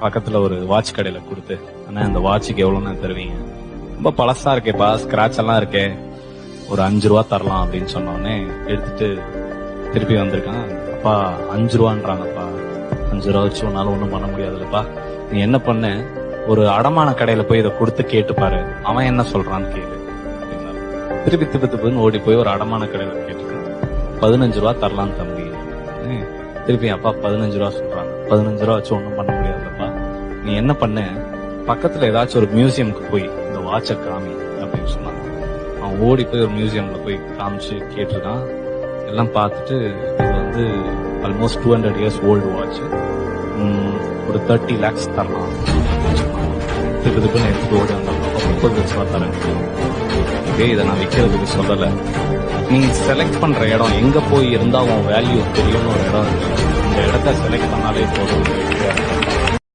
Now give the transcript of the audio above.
பக்கத்துல ஒரு வாட்ச் கடையில கொடுத்து ஆனா அந்த வாட்சுக்கு எவ்வளவுன்னு தருவீங்க? ரொம்ப பழசா இருக்கேப்பா ஸ்கிராட்ச் எல்லாம் இருக்கே. ஒரு அஞ்சு ரூபா தரலாம் அப்படின்னு சொன்ன உடனே எடுத்துட்டு திருப்பி வந்திருக்கான். அப்பா அஞ்சு ரூபான்றாங்கப்பா. அஞ்சு ரூபா வச்சு உன்னால ஒண்ணும் பண்ண முடியாதுல்லப்பா நீ என்ன பண்ண? ஒரு அடமான கடையில போய் இதை கொடுத்து கேட்டு பாரு. அவன் என்ன சொல்றான்னு கேளு. திருப்பி திருப்பி திப்பு திப்புன்னு ஓடி போய் ஒரு அடமான கடையில கேட்டு பதினஞ்சு ரூபா தரலாம் தம்பி. திருப்பி அப்பா பதினஞ்சு ரூபா சொல்றாங்க. பதினஞ்சு ரூபா வச்சு ஒண்ணும் பண்ண முடியாதுல்லப்பா நீ என்ன பண்ண? பக்கத்துல ஏதாச்சும் ஒரு மியூசியம்க்கு போய் இந்த வாட்சை காமி அப்படின்னு சொன்னாங்க அவன் ஓடி போய் ஒரு மியூசியம்ல போய் காமிச்சு கேட்டிருக்கான். எல்லாம் பார்த்துட்டு இது வந்து almost two hundred years old watch ஒரு தேர்ட்டி லேக்ஸ் தரலாம் திப்பு திப்புன்னு எடுத்துட்டு ஓடி வந்தாங்க முப்பது லட்சம் ரூபா தரேன். இதே இதை நான் விற்கிறதுக்கு சொல்லலை. நீ செலக்ட் பண்ற இடம் எங்க போய் இருந்தா உன் வேல்யூ தெரியும்னு ஒரு இடம் இருக்கு. இந்த இடத்த செலக்ட் பண்ணாலே போதும்.